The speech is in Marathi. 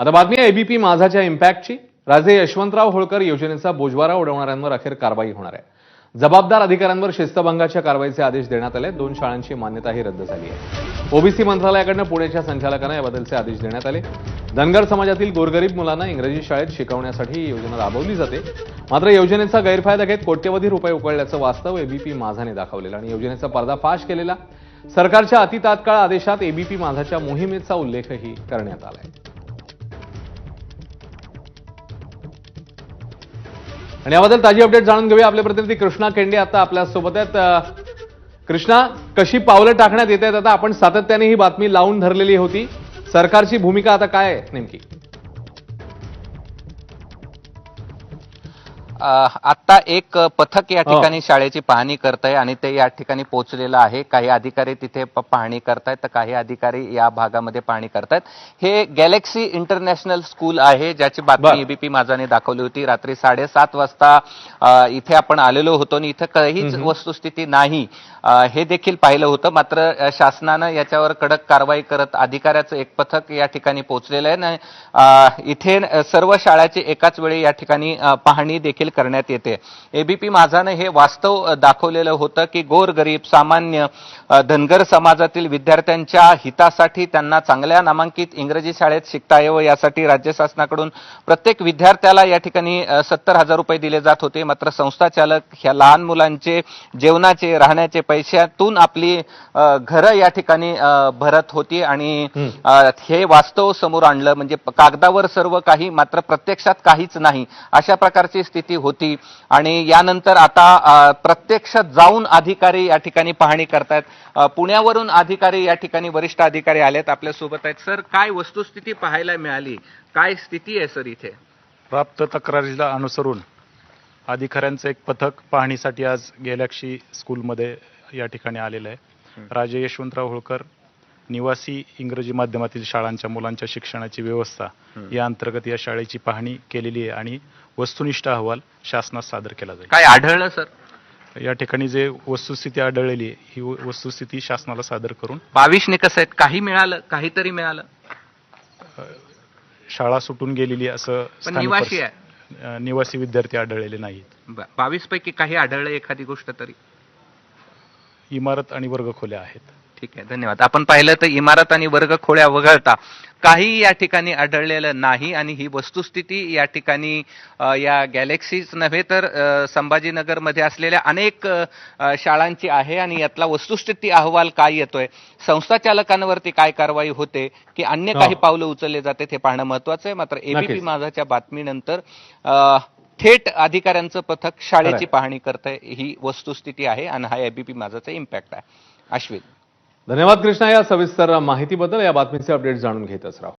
आता बातमी आहे एबीपी माझाच्या इम्पॅक्टची राजे यशवंतराव होळकर योजनेचा बोजवारा उडवणाऱ्यांवर अखेर कारवाई होणार आहे. जबाबदार अधिकाऱ्यांवर शिस्तभंगाच्या कारवाईचे आदेश देण्यात आले. दोन शाळांची मान्यताही रद्द झाली आहे. ओबीसी मंत्रालयाकडनं पुण्याच्या संचालकांना याबद्दलचे आदेश देण्यात आले. धनगर समाजातील गोरगरीब मुलांना इंग्रजी शाळेत शिकवण्यासाठी ही योजना राबवली जाते. मात्र योजनेचा गैरफायदा घेत कोट्यवधी रुपये उकळल्याचं वास्तव एबीपी माझाने दाखवलेलं आणि योजनेचा पर्दाफाश केलेला. सरकारच्या अतितात्काळ आदेशात एबीपी माझाच्या मोहिमेचा उल्लेखही करण्यात आलाय. आणि याबद्दल ताजी अपडेट जाणून घेऊया. आपले प्रतिनिधी कृष्णा केंडे आता आपल्यासोबत आहेत. कृष्णा कशी पावलं टाकण्यात येत आहेत आता आपण सातत्याने ही बातमी लावून धरलेली होती. सरकारची भूमिका आता काय आहे नेमकी? अ, आत्ता एक पथक या हो. ठिकाणी शाळेची पाहणी करत आहे आणि ते या ठिकाणी पोहोचलेलं आहे. काही अधिकारी तिथे पाहणी करतायत तर काही अधिकारी या भागामध्ये पाहणी करतायत. हे गॅलेक्सी इंटरनॅशनल स्कूल आहे ज्याची. बातमी एबीपी माझाने दाखवली होती. रात्री साडेसात वाजता इथे आपण आलेलो होतो आणि इथं काहीच वस्तुस्थिती नाही. हे देखील पाहिलं होतं. मात्र शासनानं याच्यावर कडक कारवाई करत अधिकाऱ्याचं एक पथक या ठिकाणी पोहोचलेलं आहे. इथे सर्व शाळाची एकाच वेळी या ठिकाणी पाहणी देखील करण्यात येते. एबीपी माझानं हे वास्तव दाखवलेलं होतं की गोरगरीब सामान्य धनगर समाजातील विद्यार्थ्यांच्या हितासाठी त्यांना चांगल्या नामांकित इंग्रजी शाळेत शिकता यावं यासाठी राज्य शासनाकडून प्रत्येक विद्यार्थ्याला या ठिकाणी सत्तर हजार रुपये दिले जात होते. मात्र संस्था चालक ह्या लहान मुलांचे जेवणाचे राहण्याचे पैशातून आपली घरं या ठिकाणी भरत होती आणि हं. वास्तव समोर आणलं. म्हणजे कागदावर सर्व काही मात्र प्रत्यक्षात काहीच नाही. अशा प्रकारची स्थिती होती. आणि यानंतर आता अ, प्रत्यक्षात जाऊन अधिकारी या ठिकाणी पाहणी करतायत. पुण्यावरून अधिकारी या ठिकाणी वरिष्ठ अधिकारी आलेत आपल्यासोबत आहेत. सर काय वस्तुस्थिती पाहायला मिळाली? काय स्थिती आहे सर इथे? प्राप्त तक्रारीला अनुसरून अधिकाऱ्यांचं एक पथक पाहणीसाठी आज गॅलॅक्सी स्कूलमध्ये या ठिकाणी आलेलं आहे. राजे यशवंतराव होळकर निवासी इंग्रजी माध्यमातील शाळांच्या मुलांच्या शिक्षणाची व्यवस्था या अंतर्गत या शाळेची पाहणी केलेली आहे आणि वस्तुनिष्ठ अहवाल शासनास सादर केला जाईल. काय आढळलं सर? या ठिकाणी जे वस्तुस्थिती आढळलेली आहे ही वस्तुस्थिती शासनाला सादर करून बावीस निकष आहेत काही मिळालं काहीतरी मिळालं? शाळा सुटून गेलेली असं निवासी आहे. निवासी विद्यार्थी आढळलेले नाहीत. बावीस पैकी काही आढळलं एखादी गोष्ट तरी? इमारत आणि वर्गखोल्या आहेत. ठीक आहे धन्यवाद आपण पाहिलं तर इमारत आणि वर्ग खोड्या वगळता काही या ठिकाणी आढळलेलं नाही आणि ही वस्तुस्थिती या ठिकाणी या गॅलेक्सीच नव्हे तर संभाजीनगरमध्ये असलेल्या अनेक शाळांची आहे आणि यातला वस्तुस्थिती अहवाल काय येतोय संस्था चालकांवरती काय कारवाई होते की अन्य हो. काही पावलं उचलले जाते हे पाहणं महत्वाचं आहे मात्र एबीपी. माझाच्या बातमीनंतर थेट अधिकाऱ्यांचं पथक शाळेची. पाहणी करतंय ही वस्तुस्थिती आहे आणि हा एबीपी माझाचा इम्पॅक्ट आहे अश्विन धन्यवाद कृष्णा. या सविस्तर माहितीबद्दल या बातमीचे अपडेट जाणून घेतच राहू.